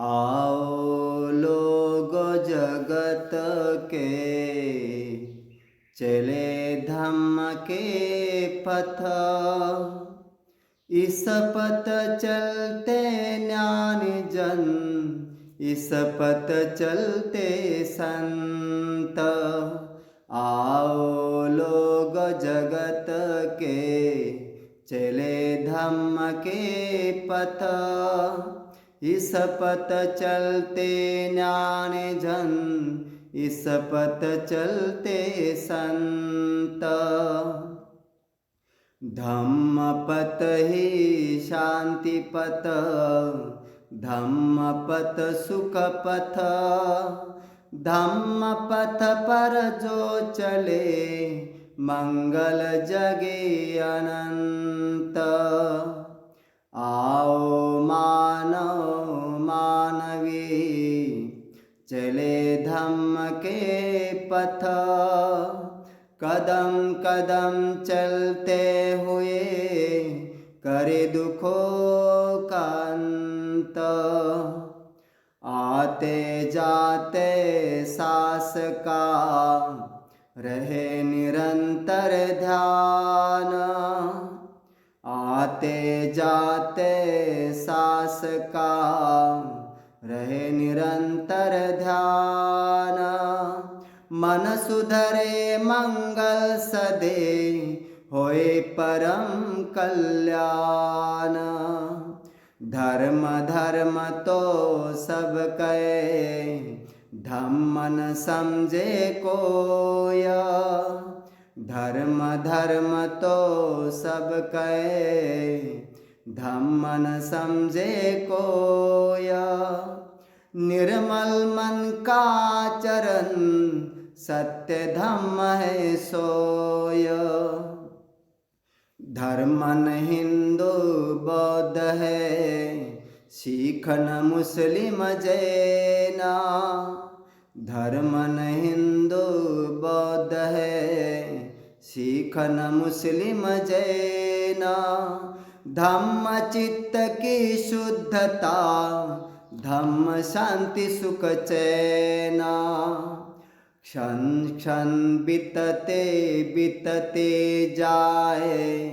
आओ लोग जगत के चले धम्म के पथ। इस पथ चलते ज्ञान जन इस पथ चलते संत। आओ लोग जगत के चले धम्म के पथ। इस पथ चलते ज्ञान जन इस पथ चलते संत धम्म पथ ही शांति पथ धम्म पथ सुख पथ धम्म पथ पर जो चले मंगल जगे अनंत आओ मानव चले धम्म के पथ। कदम कदम चलते हुए करे दुखों का अंत। आते जाते सास का रहे निरंतर ध्यान। आते जाते सास का रहे निरंतर ध्यान। मन सुधरे मंगल सदे, होए परम कल्याण। धर्म धर्म तो सब कहे, धम्मन समझे कोया। धर्म धर्म तो सब कहे धम्मन समझे कोया। निर्मल मन का चरण, सत्य धम्म है सोय। धर्मन हिंदू बौद्ध है, सीखन मुस्लिम जैना। धर्मन हिंदू बौद्ध है, सीखन मुस्लिम जैना। धम्म चित्त की शुद्धता धम्म शांति सुख चैना क्षण क्षण बीतते बीतते जाए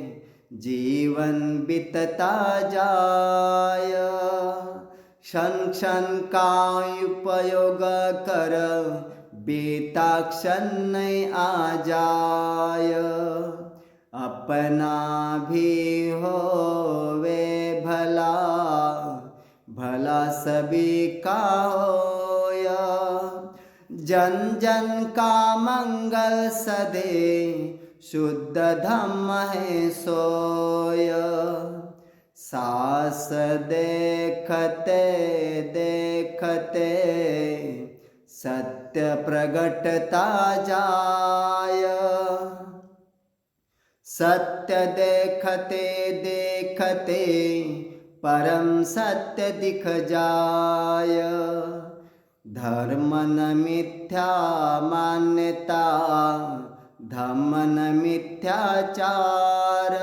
जीवन बीतता जाय। क्षण क्षण का उपयोग कर बीता क्षण नहीं आ जाय अपना भी हो वे भला भला सभी का होया। जन जन का मंगल सदे, शुद्ध धम्म है सोय। सास देखते देखते, सत्य प्रगटता जाय। सत्य देखते देखते परम सत्य दिख जाय। धर्म न मिथ्या मान्यता धम्म न मिथ्याचार।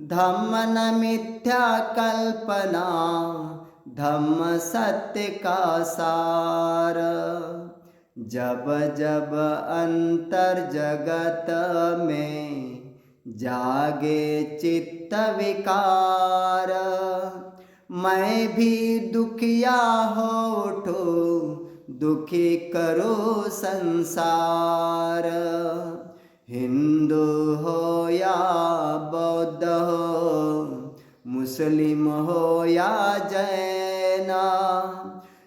धम्म न मिथ्या कल्पना धम्म सत्य का सार। जब जब अंतर जगत में जागे चित्त विकार। मैं भी दुखिया हो उठो, दुखी करो संसार। हिंदू हो या बौद्ध हो, मुस्लिम हो या जैना,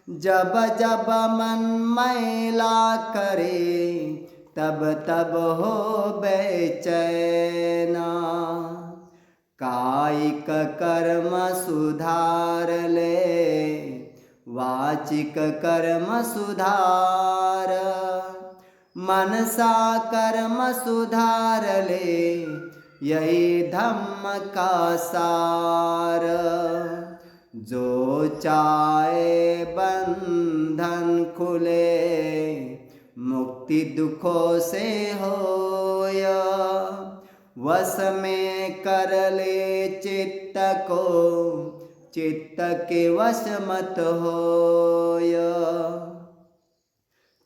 जब जब मन मैला करे तब तब हो बेचैना। कायिक कर्म सुधार ले वाचिक कर्म सुधार। मनसा कर्म सुधार ले यही धम्म का सार। जो चाहे बंधन खुले मुक्ति दुखों से होया। वस में कर ले चित्त को, चित्त के वश मत होय।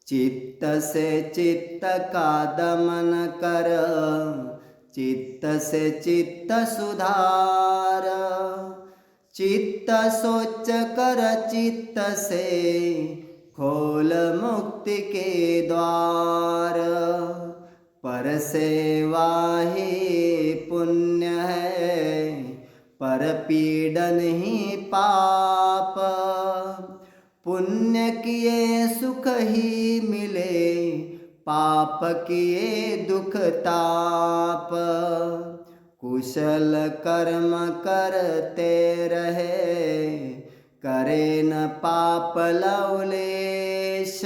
चित्त से चित्त का दमन कर, चित्त से चित्त सुधार। चित्त सोच कर चित्त से खोल मुक्ति के द्वार। पर सेवा ही पुण्य है, पर पीड़न ही पाप। पुण्य किए सुख ही मिले, पाप किए दुख ताप। कुशल कर्म करते रहे करे न पाप लवलेश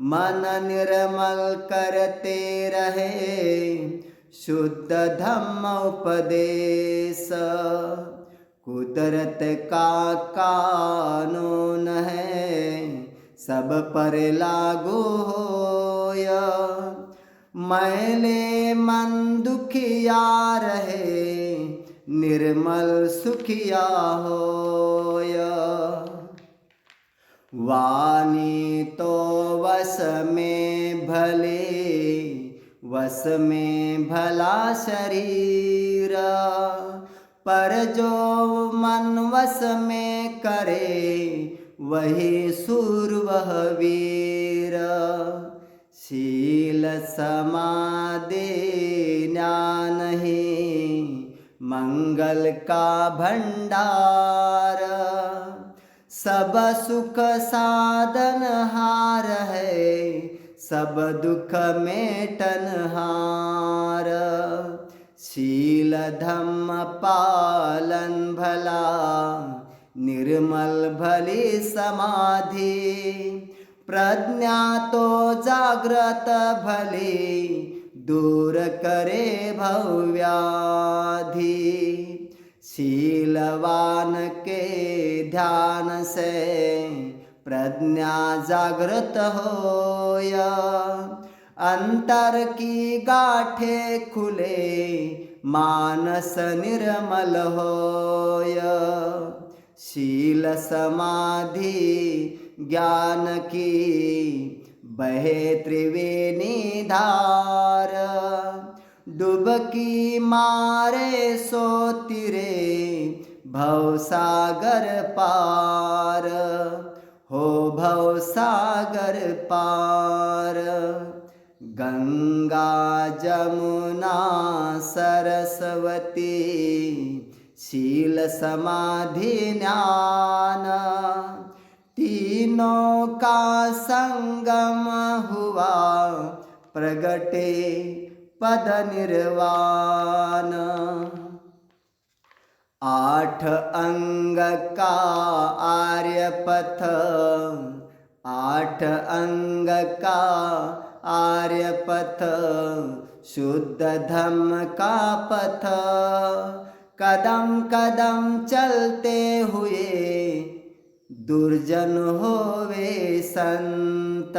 मन निर्मल करते रहे। शुद्ध धम्म उपदेश। कुदरत का कानून है, सब पर लागू होय। मैले मन दुखिया रहे निर्मल सुखिया होय। वाणी तो वस में भले, वस में भला शरीर। पर जो मन वस में करे, वही सुर वह वीर। शील समाधि ज्ञान ही मंगल का भंडार सब सुख साधन हार है सब दुख मेटन हार। शील धम्म पालन भला निर्मल भली समाधि। प्रज्ञा तो जागृत भली दूर करे भव्याधि। शीलवान के ध्यान से प्रज्ञा जागृत होय। अंतर की गाठे खुले मानस निर्मल होय। शील समाधि ज्ञान की बहे त्रिवेणी धार। डुबकी मारे सो तिरे भवसागर पार। हो भवसागर पार। गंगा जमुना सरस्वती शील समाधि ज्ञान तीनों का संगम हुआ, प्रगटे पद निर्वाण। आठ अंग का आर्य पथ आठ अंग का आर्य पथ शुद्ध धम का पथ। कदम कदम चलते हुए दुर्जन होवे संत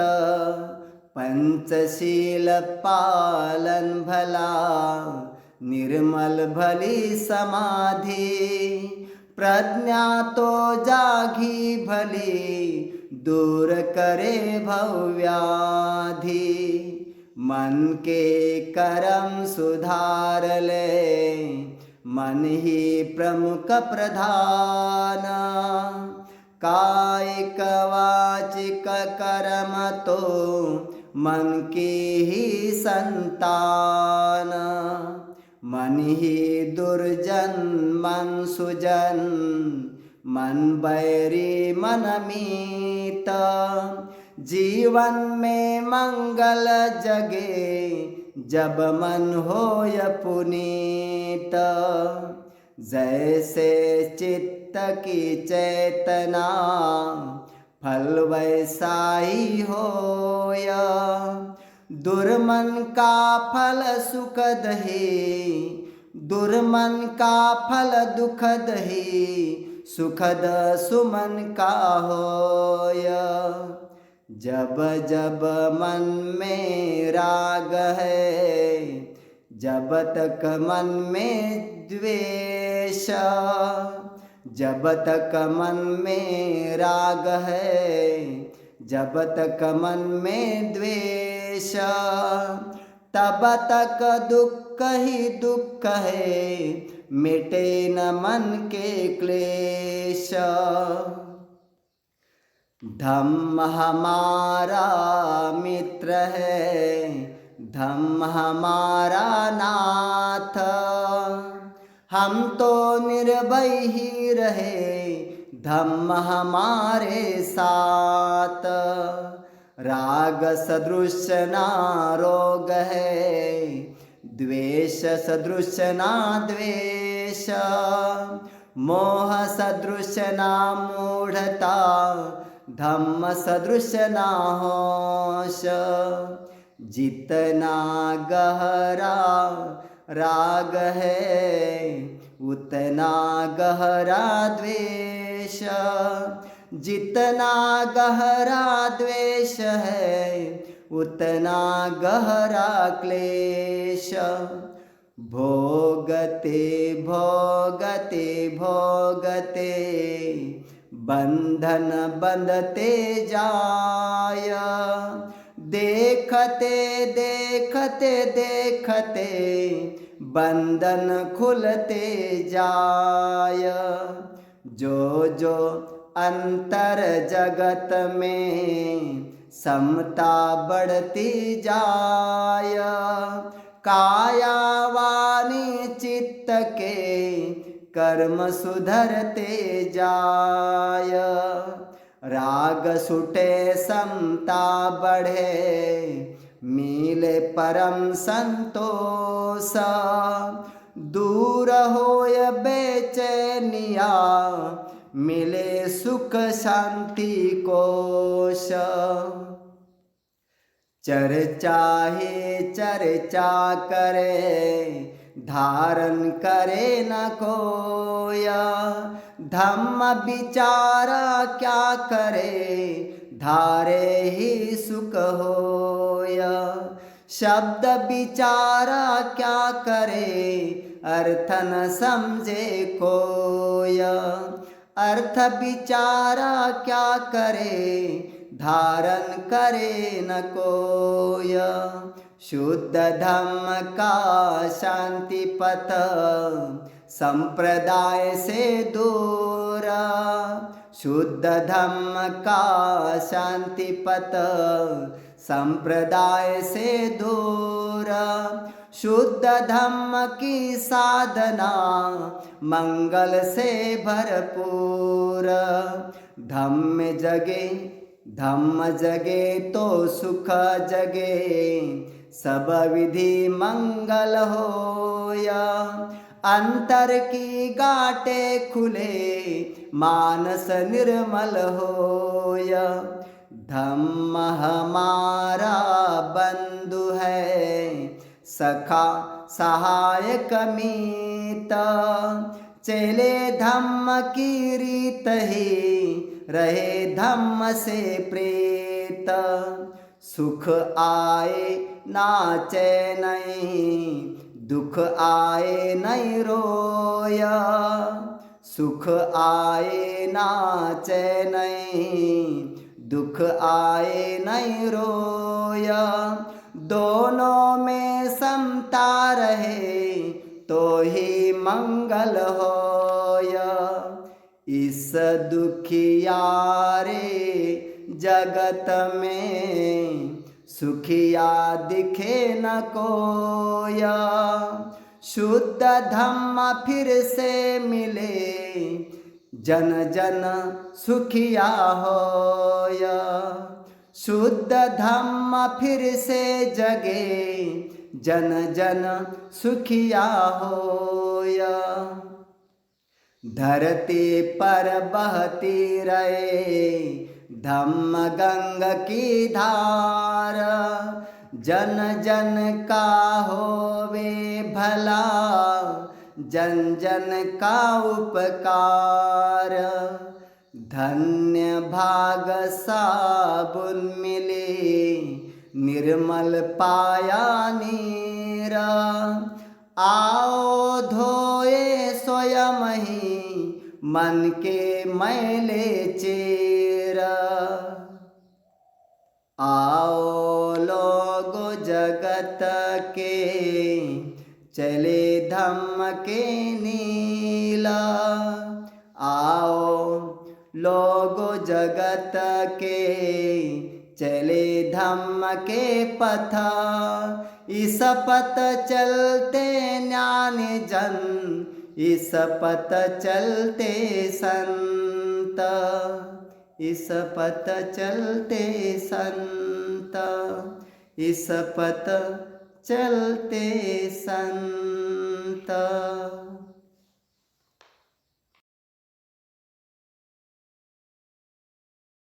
पंचशील पालन भला निर्मल भली समाधि प्रज्ञा तो जागी भली दूर करे भव्याधि। मन के कर्म सुधार ले मन ही प्रमुख प्रधान कायिक वाचिक कर्म तो मन की ही संतान मन ही दुर्जन मन सुजन मन बैरी मन मीत जीवन में मंगल जगे जब मन होय पुनीत जैसे चित्त की चेतना, फल वैसा ही होय दुर्मन का फल सुखद ही, दुर्मन का फल दुखद ही, सुखद सुमन का होय जब जब मन में राग है, जब तक मन में द्वेष। जब तक मन में राग है, जब तक मन में द्वेष। तब तक दुख ही दुख है, मिटे न मन के क्लेश। धम्म हमारा मित्र है, धम्म हमारा नाथ। हम तो निर्भय ही रहे धम्म हमारे साथ। राग सदृश ना रोग है, द्वेष सदृश ना द्वेष। मोह सदृश ना मूढ़ता, धम्म सदृश ना होश। जितना गहरा राग है, उतना गहरा द्वेष। जितना गहरा द्वेष है, उतना गहरा क्लेश। भोगते भोगते भोगते, बंधन बंधते जाय। देखते देखते देखते बंधन खुलते जाय। जो जो अंतर जगत में समता बढ़ती जाय। काया वाणी चित्त के कर्म सुधरते जाय। राग सुटे समता बढ़े, मिले परम संतोष। दूर होय बेचैनिया मिले सुख शांति कोश। चर्चा ही चर्चा करे, धारण करे न कोया। धम्म विचारा क्या करे? धारे ही सुख होया। शब्द विचारा क्या करे? अर्थ न समझे कोया। अर्थ विचारा क्या करे? धारण करे न कोय। शुद्ध धम्म का शांति पथ। संप्रदाय से दूर। शुद्ध धम्म का शांति पथ संप्रदाय से दूर। शुद्ध धम्म की साधना मंगल से भरपूर। धम्म जगे धम्म जगे तो सुख जगे, सब विधि मंगल होया। अंतर की गाटे खुले, मानस निर्मल होया। धम्म हमारा बंधु है, सखा सहायक मीत। चले धम्म की रीत ही, रहे धम्म से प्रेत। सुख आए ना नाचे नहीं दुख आए नहीं रोया, सुख आए नाचे नहीं, दुख आए नहीं रोया। दोनों में समता रहे तो ही मंगल होया। इस दुखियारे जगत में सुखिया दिखे न कोया। शुद्ध धम्म फिर से मिले। जन जन सुखिया होया। शुद्ध धम्म फिर से जगे। जन जन सुखिया होया। धरती पर बहती रहे। धम्म गंग की धार, जन जन का होवे भला, जन जन का उपकार। धन्य भाग साबुन मिले, निर्मल पाया नीरा। आओ धोए स्वयं ही, मन के मैले चेरा। आओ लोग जगत के, चले धम्म के नीला। आओ लोग जगत के, चले धम्म के पथा। इस पथ चलते ज्ञान जन, इस पथ चलते संत। इस पथ चलते संत इस पथ चलते संत